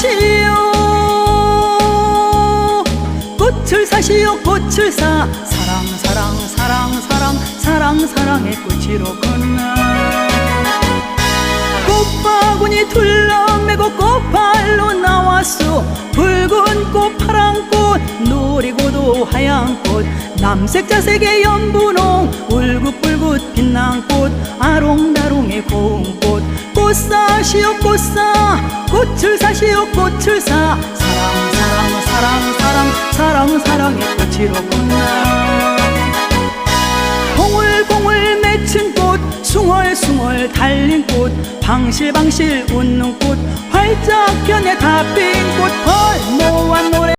사시오. 꽃을 사시오 꽃을 사. 사랑 사랑 사랑 사랑 사랑 사랑의 꽃이로구나. 꽃바구니 둘러매고 꽃발로 나왔소. 붉은 꽃 파란 꽃 노리고도 하얀 꽃. 남색 자색의 연분홍 울긋불긋 빛난 꽃아롱 꽃 꽃사시오 꽃사 꽃을 사시오 꽃을 사. 사랑 사랑 사랑 사랑 사랑 사랑의 꽃이로 걷나. 봉울봉울 맺힌 꽃 숭얼숭얼 달린 꽃 방실방실 웃는 꽃 활짝 변해 다핀 꽃 헐모한